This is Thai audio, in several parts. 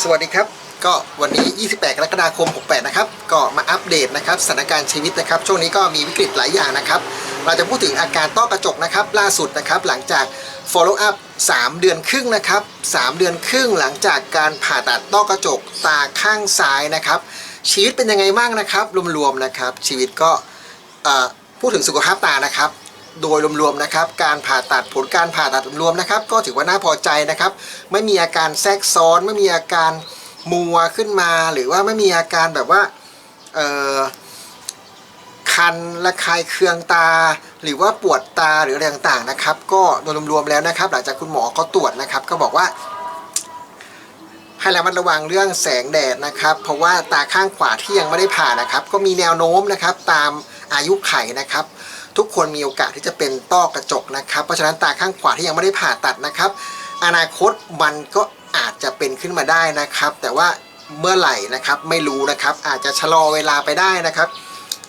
สวัสดีครับ ก็วันนี้ 28 กรกฎาคม 68 นะครับ ก็มาอัปเดตนะครับสถานการณ์ชีวิตนะครับ ช่วงนี้ก็มีวิกฤตหลายอย่างนะครับ เราจะพูดถึงอาการต้อกระจกนะครับ ล่าสุดนะครับ หลังจาก follow up 3 เดือนครึ่งนะครับ 3 เดือนครึ่งหลังจากการผ่าตัดต้อกระจกตาข้างซ้ายนะครับ ชีวิตเป็นยังไงบ้างนะครับ รวมๆนะครับ ชีวิตก็พูดถึงสุขภาพตานะครับ โดยรวมๆนะครับ การผ่าตัดผลการผ่าตัดรวมๆนะครับ ก็ถือว่าน่าพอใจนะครับ ไม่มีอาการแทรกซ้อนไม่มีอาการมัวขึ้นมา หรือว่าไม่มีอาการแบบว่าคันระคายเคืองตา หรือว่าปวดตาหรืออะไรต่างๆนะครับ ก็โดยรวมๆแล้วนะครับ หลังจากคุณหมอเขาตรวจนะครับ ก็บอกว่า ให้ระมัดระวังเรื่องแสงแดดนะครับ เพราะว่าตาข้างขวาที่ยังไม่ได้ผ่านะครับ ก็มีแนวโน้มนะครับ ตามอายุไขนะครับ ทุกคนมีโอกาสที่จะเป็นต้อกระจกนะครับ เพราะฉะนั้นตาข้างขวาที่ยังไม่ได้ผ่าตัดนะครับ อนาคตมันก็อาจจะเป็นขึ้นมาได้นะครับ แต่ว่าเมื่อไหร่นะครับไม่รู้นะครับอาจจะชะลอเวลาไปได้นะครับ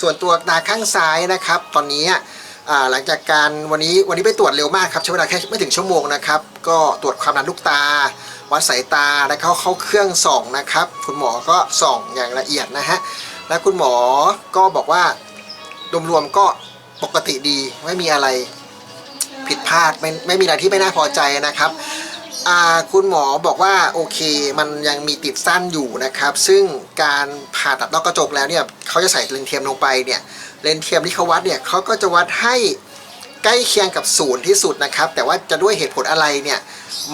ส่วนตัวตาข้างซ้ายนะครับ ตอนนี้หลังจากการวันนี้วันนี้ไปตรวจเร็วมากครับใช้เวลาแค่ไม่ถึงชั่วโมงนะครับ ก็ตรวจความดันลูกตา วัดสายตาแล้วเขาเข้าเครื่องส่องนะครับ คุณหมอก็ส่องอย่างละเอียดนะฮะและคุณหมอก็บอกว่ารวมๆก็ ปกติดีไม่มีอะไรผิดพลาดไม่ไม่มีอะไรที่ไม่น่าพอใจนะครับคุณหมอบอกว่าโอเคมันยังมีติดสั้นอยู่นะครับ ซึ่งการผ่าตัดนอกกระจกแล้วเนี่ยเขาจะใส่เลนเทียมลงไปเนี่ยเลนเทียมที่เขาวัดเนี่ยเขาก็จะวัดให้ใกล้เคียงกับศูนย์ที่สุดนะครับ แต่ว่าจะด้วยเหตุผลอะไรเนี่ย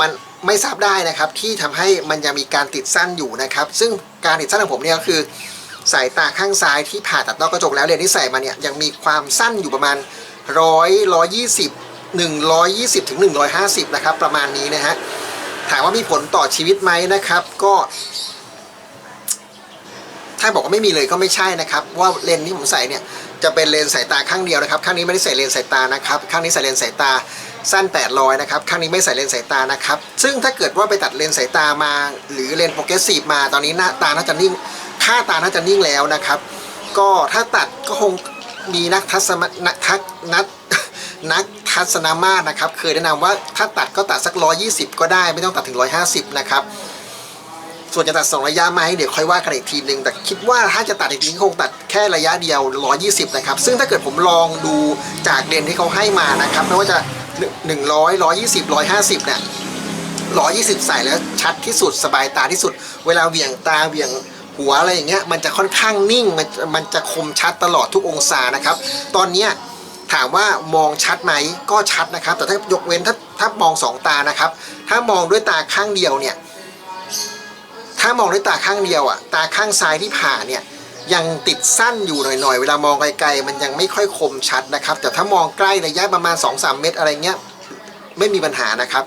มันไม่ทราบได้นะครับที่ทำให้มันยังมีการติดสั้นอยู่นะครับ ซึ่งการติดสั้นของผมเนี่ยก็คือ สายตาข้างซ้ายที่ผ่าตัดนอกกระจกแล้วเลนส์ที่ใส่มาเนี่ยยังมีความสั้นอยู่ประมาณร้อยร้อยยี่สิบหนึ่งร้อยยี่สิบถึงหนึ่งร้อยห้าสิบนะครับประมาณนี้นะฮะถามว่ามีผลต่อชีวิตไหมนะครับ ก็ ถ้าบอกว่าไม่มีเลยก็ไม่ใช่นะครับ ว่าเลนส์ที่ผมใส่เนี่ยจะเป็นเลนส์สายตาข้างเดียวนะครับ ข้างนี้ไม่ได้ใส่เลนส์สายตานะครับ ข้างนี้ใส่เลนส์สายตาสั้น 800 นะครับ ข้างนี้ไม่ใส่เลนส์สายตานะครับ ซึ่งถ้าเกิดว่าไปตัดเลนส์สายตามา หรือเลนส์โปรเกรสซีฟมา ตอนนี้หน้าตาน่าจะนิ่ง ค่าตาน่าจะนิ่งแล้วนะครับ ก็ถ้าตัดก็คงมีนักทัศนักทักนักนักทัศนามาตนะครับ เคยแนะนำว่าถ้าตัดก็ตัดสัก120ก็ได้ไม่ต้องตัดถึง150นะครับ ส่วนจะตัดสองระยะไหมเดี๋ยวค่อยว่ากันอีกทีหนึ่งแต่คิดว่าถ้าจะตัดอีกทีคงตัดแค่ระยะเดียว120นะครับ ซึ่งถ้าเกิดผมลองดูจากเลนที่เขาให้มานะครับไม่ว่าจะ100 120 150เนี่ย120ใส่แล้วชัดที่สุดสบายตาที่สุด เวลาเหวี่ยงตาเหวี่ยง หัวอะไรอย่างเงี้ยมันจะค่อนข้างนิ่งมันมันจะคมชัดตลอดทุกองศานะครับ ตอนเนี้ยถามว่ามองชัดไหมก็ชัดนะครับ แต่ถ้ายกเว้นถ้าถ้ามองสองตานะครับ ถ้ามองด้วยตาข้างเดียวเนี่ยถ้ามองด้วยตาข้างเดียวอะตาข้างซ้ายที่ผ่าเนี่ยยังติดสั้นอยู่หน่อยๆ เวลามองไกลๆ มันยังไม่ค่อยคมชัดนะครับ แต่ถ้ามองใกล้ระยะประมาณ 2-3 เมตรอะไรเงี้ยไม่มีปัญหานะครับ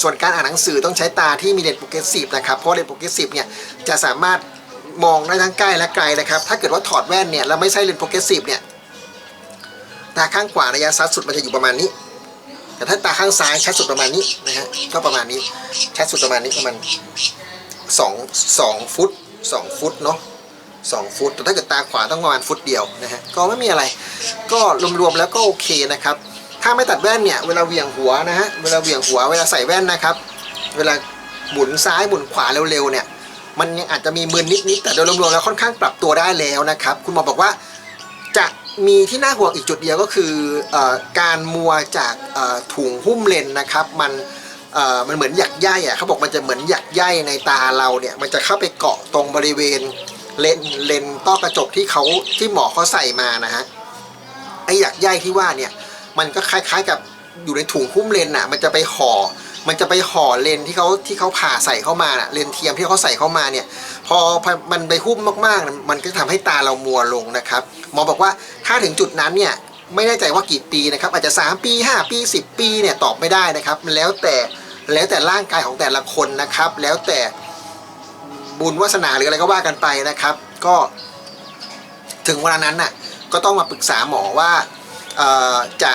ส่วนการอ่านหนังสือต้องใช้ตาที่มีเลนส์โปรเกรสซีฟนะครับ เพราะเลนส์โปรเกรสซีฟเนี่ยจะสามารถ มองได้ทั้งใกล้และไกลนะครับ ถ้าเกิดว่าถอดแว่นเนี่ยแล้วไม่ใช่เลนส์โปรเกรสซีฟเนี่ยตาข้างขวาระยะชัดสุดมันจะอยู่ประมาณนี้ แต่ถ้าตาข้างซ้ายชัดสุดประมาณนี้นะฮะก็ประมาณนี้ชัดสุดประมาณนี้ประมาณสองสองฟุตสองฟุตเนาะสองฟุต แต่ถ้าเกิดตาขวาต้องประมาณฟุตเดียวนะฮะก็ไม่มีอะไร ก็รวมๆแล้วก็โอเคนะครับ ถ้าไม่ตัดแว่นเนี่ยเวลาเหวี่ยงหัวนะฮะเวลาเหวี่ยงหัวเวลาใส่แว่นนะครับ เวลาหมุนซ้ายหมุนขวาเร็วๆเนี่ย มันยังอาจจะมีมึนนิดๆแต่โดยรวมๆแล้วค่อนข้างปรับตัวได้แล้วนะครับ คุณหมอบอกว่าจะมีที่น่าห่วงอีกจุดเดียวก็คืออการมัวจากถุงหุ้มเลนนะครับ มันมันเหมือนหยักใยอะเขาบอกมันจะเหมือนหยักใยในตาเราเนี่ยมันจะเข้าไปเกาะตรงบริเวณเลนเลนต้อกระจกที่เขาที่หมอเขาใส่มานะฮะไอหยักใยที่ว่าเนี่ยมันก็คล้ายๆกับอยู่ในถุงหุ้มเลนส์น่ะ มันจะไปห่อ มันจะไปห่อเลนที่เขาที่เขาผ่าใส่เข้ามานะเลนเทียมที่เขาใส่เข้ามาเนี่ย พอมันไปหุ้มมากๆ มันก็ทำให้ตาเรามัวลงนะครับหมอบอกว่าถ้าถึงจุดนั้นเนี่ยไม่แน่ใจว่ากี่ปีนะครับ อาจจะ 3 ปี 5 ปี 10 ปีเนี่ยตอบไม่ได้นะครับ มันแล้วแต่แล้วแต่ร่างกายของแต่ละคนนะครับ แล้วแต่บุญวาสนาหรืออะไรก็ว่ากันไปนะครับ ก็ถึงเวลานั้นน่ะก็ต้องมาปรึกษาหมอว่าจะ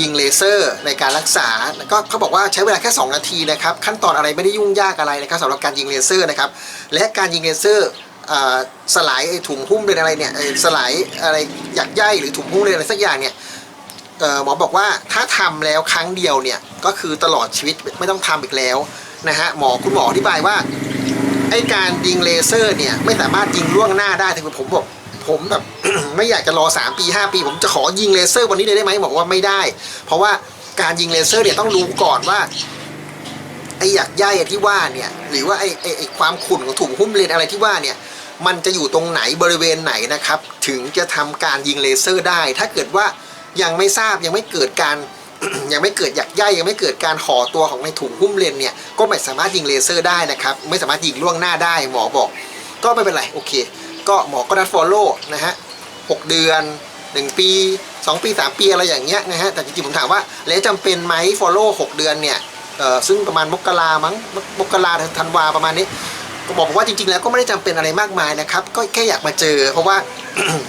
ยิงเลเซอร์ในการรักษาก็เขาบอกว่าใช้เวลาแค่ 2 นาทีนะครับ ขั้นตอนอะไรไม่ได้ยุ่งยากอะไรนะครับสำหรับการยิงเลเซอร์นะครับและการยิงเลเซอร์อสลายถุงหุ้มเป็นอะไรเนี่ยสลายอะไรหยักใยหรือถุงหุ้มเป็นอะไรสักอย่างเนี่ยหมอบอกว่าถ้าทำแล้วครั้งเดียวเนี่ยก็คือตลอดชีวิตไม่ต้องทำอีกแล้วนะฮะหมอคุณหมออธิบายว่าไอการยิงเลเซอร์เนี่ยไม่สามารถยิงล่วงหน้าได้ถึงผมบอก ผมแบบ ไม่อยากจะรอ 3 ปี 5 ปี ผมจะขอยิงเลเซอร์วันนี้เลยได้ไหมบอกว่าไม่ได้ เพราะว่าการยิงเลเซอร์เนี่ยต้องรู้ก่อนว่าไอ้หยักใยที่ว่าเนี่ยหรือว่าไอ้ไอไอความขุ่นของถุงหุ้มเลนอะไรที่ว่าเนี่ยมันจะอยู่ตรงไหนบริเวณไหนนะครับ ถึงจะทำการยิงเลเซอร์ได้ ถ้าเกิดว่ายังไม่ทราบยังไม่เกิดการ ยังไม่เกิดหยักใยยังไม่เกิดการห่อตัวของในถุงหุ้มเลนเนี่ยก็ไม่สามารถยิงเลเซอร์ได้นะครับ ไม่สามารถยิงล่วงหน้าได้หมอบอก ก็ไม่เป็นไรโอเค ก็หมอก็นัดฟอลโล่นะฮะหเดือน 1 ปี 2 ปี 3 ปีอะไรอย่างเงี้ยนะฮะแต่จริงๆผมถามว่าแล้วจำเป็นไหมฟอลโล่หเดือนเนี่ยเออซึ่งประมาณมกรามั้งมกราธันวาประมาณนี้ก็บอกว่าจริงๆแล้วก็ไม่ได้จำเป็นอะไรมากมายนะครับ ก็แค่อยากมาเจอ เพราะว่า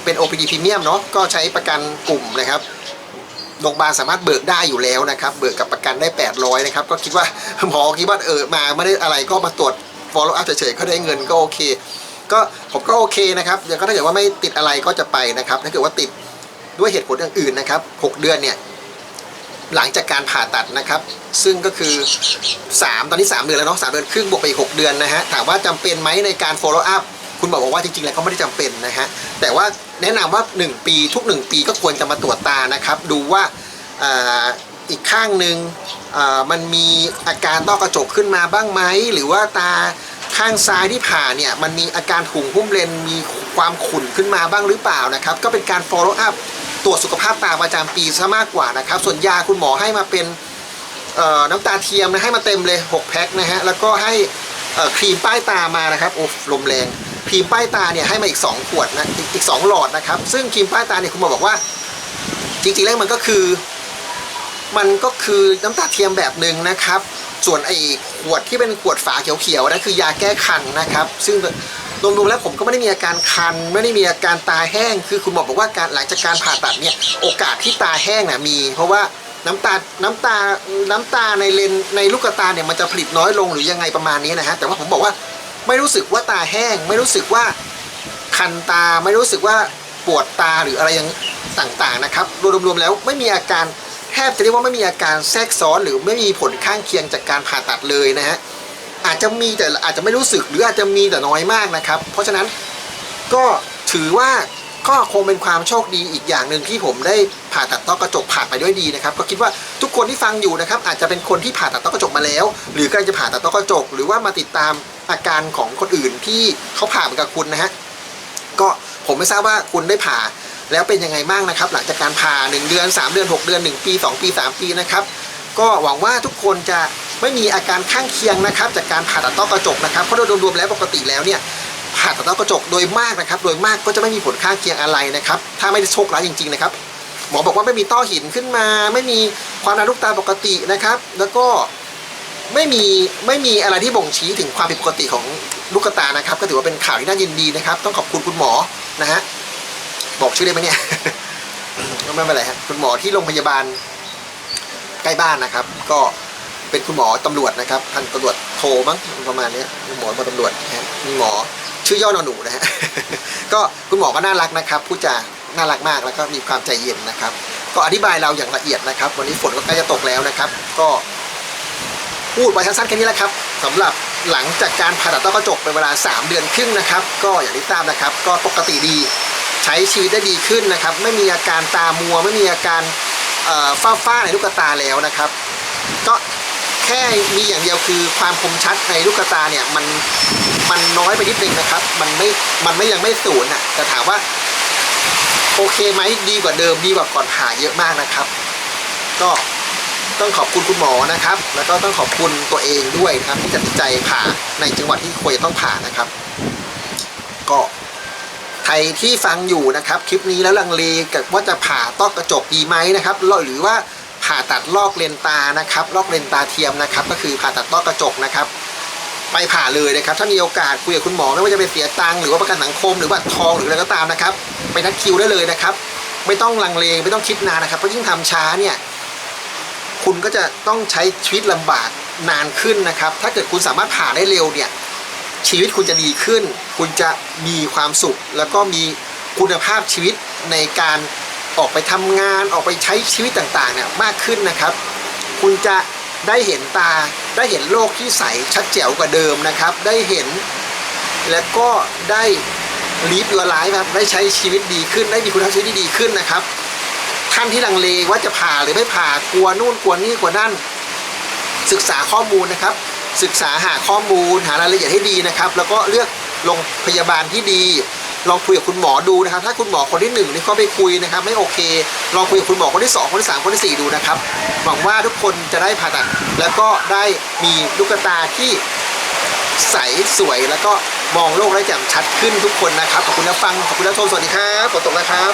เป็น OPD Premium เนาะก็ใช้ประกันกลุ่มนะครับโรงพยาบาลสามารถเบิกได้อยู่แล้วนะครับ เบิกกับประกันได้ 800นะครับก็คิดว่าหมอคิดว่าเออมาไม่ได้อะไรก็มาตรวจ follow up เฉยๆก็ได้เงินก็โอเค ก็ผมก็โอเคนะครับเดี๋ยวก็ถ้าเกิดว่าไม่ติดอะไรก็จะไปนะครับถ้าเกิดว่าติดด้วยเหตุผลอื่นๆนะครับ6เดือนเนี่ยหลังจากการผ่าตัดนะครับ ซึ่งก็คือ 3 ตอนนี้ 3 เดือนแล้วเนาะสเดือนครึ่งบวกไปอีก6เดือนนะฮะถามว่าจำเป็นไหมในการ follow up คุณบอกว่าจริงๆแล้วก็ไม่ได้จำเป็นนะฮะแต่ว่าแนะนำว่า 1 ปีทุก 1 ปีก็ควรจะมาตรวจตานะครับ ดูว่าอีกข้างหนึ่งมันมีอาการต้อกระจกขึ้นมาบ้างไหมหรือว่าตา ข้างซ้ายที่ผ่าเนี่ยมันมีอาการถุงหุ้มเลนมีความขุ่นขึ้นมาบ้างหรือเปล่านะครับ ก็เป็นการ follow up ตรวจสุขภาพตาประจำปีซะมากกว่านะครับ ส่วนยาคุณหมอให้มาเป็นน้ำตาเทียมนะให้มาเต็มเลย 6 แพ็คนะฮะแล้วก็ให้ครีมป้ายตามานะครับโอ้ลมแรงครีมป้ายตาเนี่ยให้มาอีก 2 ขวดนะอีกอีก2หลอดนะครับ ซึ่งครีมป้ายตาเนี่ยคุณหมอบอกว่า จริงๆแล้วมันก็คือ มันก็คือน้ำตาเทียมแบบหนึ่งนะครับ ส่วนไอ้ขวดที่เป็นขวดฝาเขียวๆนะคือยาแก้คันนะครับ ซึ่งรวมๆแล้วผมก็ไม่ได้มีอาการคัน ไม่ได้มีอาการตาแห้ง คือคุณหมอบอกว่าการหลังจากการผ่าตัดเนี่ยโอกาสที่ตาแห้งน่ะมี เพราะว่าน้ำตา น้ำตา น้ำตาในเลนในลูกตาเนี่ยมันจะผลิตน้อยลงหรือยังไงประมาณนี้นะฮะ แต่ว่าผมบอกว่าไม่รู้สึกว่าตาแห้ง ไม่รู้สึกว่าคันตา ไม่รู้สึกว่าปวดตาหรืออะไรอย่างต่างๆนะครับ รวมๆแล้วไม่มีอาการ บจะเรียกว่าไม่มีอาการแทรกซ้อนหรือไม่มีผลข้างเคียงจากการผ่าตัดเลยนะฮะอาจจะมีแต่อาจจะไม่รู้สึกหรืออาจจะมีแต่น้อยมากนะครับ เพราะฉะนั้นก็ถือว่าก็คงเป็นความโชคดีอีกอย่างหนึ่งที่ผมได้ผ่าตัดต้อกระจกผ่านไปด้วยดีนะครับ ก็คิดว่าทุกคนที่ฟังอยู่นะครับ อาจจะเป็นคนที่ผ่าตัดต้อกระจกมาแล้ว หรือกำลังจะผ่าตัดต้อกระจก หรือว่ามาติดตามอาการของคนอื่นที่เขาผ่าเหมือนกับคุณนะฮะก็ผมไม่ทราบว่าคุณได้ผ่า แล้วเป็นยังไงบ้างนะครับ หลังจากการผ่า 1 เดือน 3 เดือน 6 เดือน 1 ปี 2 ปี 3 ปีนะครับก็หวังว่าทุกคนจะไม่มีอาการข้างเคียงนะครับ จากการผ่าตัดต้อกระจกนะครับเพราะโดยรวมๆแล้วปกติแล้วเนี่ยผ่าตัดต้อกระจกโดยมากนะครับ โดยมากก็จะไม่มีผลข้างเคียงอะไรนะครับ ถ้าไม่ได้โชคร้ายจริงๆนะครับหมอบอกว่าไม่มีต้อหินขึ้นมา ไม่มีความดันลูกตาปกตินะครับ แล้วก็ไม่มีไม่มีอะไรที่บ่งชี้ถึงความผิดปกติของลูกตานะครับ ก็ถือว่าเป็นข่าวที่น่ายินดีนะครับ ต้องขอบคุณคุณหมอนะฮะ บอกชื่อได้ไหมเนี่ย ไม่เป็นไรครับคุณหมอที่โรงพยาบาลใกล้บ้านนะครับ ก็เป็นคุณหมอตำรวจนะครับพันตำรวจโทมั้งประมาณนี้คุณหมอมาตำรวจนะฮะมีหมอชื่อย่อนอหนูนะฮะก็คุณหมอก็น่ารักนะครับพูดจาน่ารักมากแล้วก็มีความใจเย็นนะครับ ก็อธิบายเราอย่างละเอียดนะครับ วันนี้ฝนก็ใกล้จะตกแล้วนะครับ ก็พูดไปสั้นๆแค่นี้แหละครับสำหรับหลังจากการผ่าตัดต้อกระจกเป็นเวลา 3 เดือนครึ่งนะครับ ก็อย่างที่ทราบนะครับ ก็ปกติดี ช้ชีวิตได้ดีขึ้นนะครับ ไม่มีอาการตามัว ไม่มีอาการเฝ้าฝ้าในลูกตาแล้วนะครับ ก็แค่มีอย่างเดียวคือความคมชัดในลูกตาเนี่ยมันมันน้อยไปนิดนึงนะครับ มันไม่มันไม่ยังไม่ศูนย์อะแต่ถามว่า โอเคไหมดีกว่าเดิมดีกว่าก่อนผ่าเยอะมากนะครับ ก็ต้องขอบคุณคุณหมอนะครับ แล้วก็ต้องขอบคุณตัวเองด้วยนะครับที่ตัดสินใจผ่าในจังหวัดที่ควรจะต้องผ่านะครับ ก็ รที่ฟังอยู่นะครับคลิปนี้แล้วลังเลกับว่าจะผ่าต้อกระจกดีไหมนะครับหรือว่าผ่าตัดลอกเลนตานะครับลอกเลนตาเทียมนะครับ ก็คือผ่าตัดต้อกระจกนะครับ ไปผ่าเลยนะครับ ถ้ามีโอกาสคุยกับคุณหมอไม่ว่าจะเป็นเสียตังค์หรือว่าประกันสังคมหรือบัตรทองหรืออะไรก็ตามนะครับ ไปนัดคิวได้เลยนะครับ ไม่ต้องลังเลไม่ต้องคิดนานนะครับเพราะยิ่งทำช้าเนี่ยคุณก็จะต้องใช้ชีวิตลำบากนานขึ้นนะครับ ถ้าเกิดคุณสามารถผ่าได้เร็วเนี่ย ชีวิตคุณจะดีขึ้น คุณจะมีความสุข แล้วก็มีคุณภาพชีวิตในการออกไปทำงานออกไปใช้ชีวิตต่างๆเนี่ยมากขึ้นนะครับ คุณจะได้เห็นตาได้เห็นโลกที่ใสชัดแจ๋วกว่าเดิมนะครับ ได้เห็น แล้วก็ได้ลีฟยูไลฟ์ครับได้ใช้ชีวิตดีขึ้น ได้มีคุณภาพชีวิตที่ดีขึ้นนะครับ ท่านที่ลังเลว่าจะผ่าหรือไม่ผ่ากลัวนู่นกลัวนี่กลัวนั่น ศึกษาข้อมูลนะครับ ศึกษาหาข้อมูลหารายละเอียดให้ดีนะครับ แล้วก็เลือกโรงพยาบาลที่ดี ลองคุยกับคุณหมอดูนะครับ ถ้าคุณหมอคนที่หนึ่งนี่ก็ไปคุยนะครับ ไม่โอเค ลองคุยกับคุณหมอคนที่สองคนที่สามคนที่สี่ดูนะครับ หวังว่าทุกคนจะได้ผ่าตัด แล้วก็ได้มีลูกตาที่ใสสวยแล้วก็มองโลกได้แจ่มชัดขึ้นทุกคนนะครับ ขอบคุณนะฟัง ขอบคุณนะชม สวัสดีครับฝนตกแล้วครับ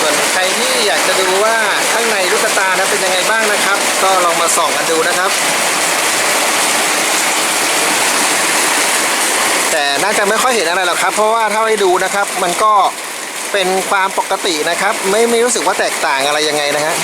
ส่วนใครที่อยากจะดูว่าข้างในลูกตานะเป็นยังไงบ้างนะครับ ก็ลองมาส่องกันดูนะครับ แต่น่าจะไม่ค่อยเห็นอะไรหรอกครับ เพราะว่าถ้าไปดูนะครับ มันก็เป็นความปกตินะครับ ไม่ไม่รู้สึกว่าแตกต่างอะไรยังไงนะฮะ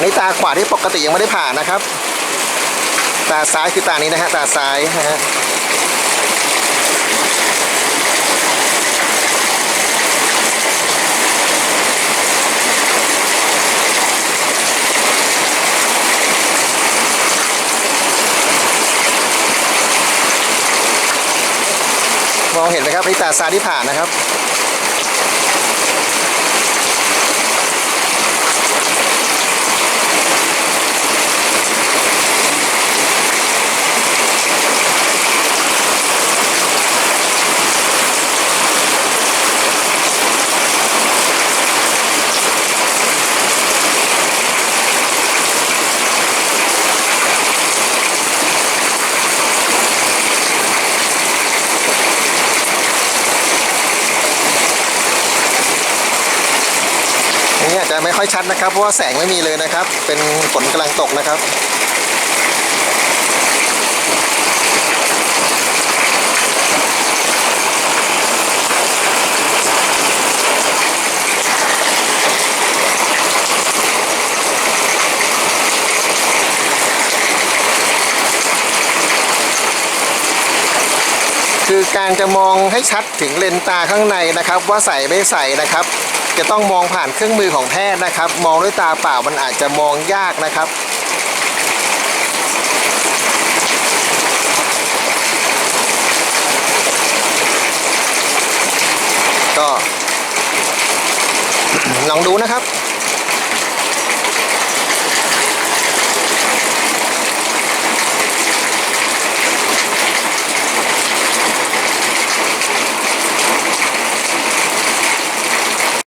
อันนี้ตาขวาที่ปกติยังไม่ได้ผ่านะครับ ตาซ้ายคือตานี้นะฮะตาซ้ายนะฮะมองเห็นไหมครับนี่ตาซ้ายที่ผ่านนะครับ อันนี้อาจจะไม่ค่อย ชัดนะครับ เพราะว่าแสงไม่มีเลยนะครับ เป็นฝนกำลังตกนะครับคือการจะมองให้ชัดถึงเลนส์ตาข้างในนะครับ ว่าใส่ไม่ใส่นะครับ จะต้องมองผ่านเครื่องมือของแพทย์นะครับ มองด้วยตาเปล่ามันอาจจะมองยากนะครับ ก็ลองดูนะครับ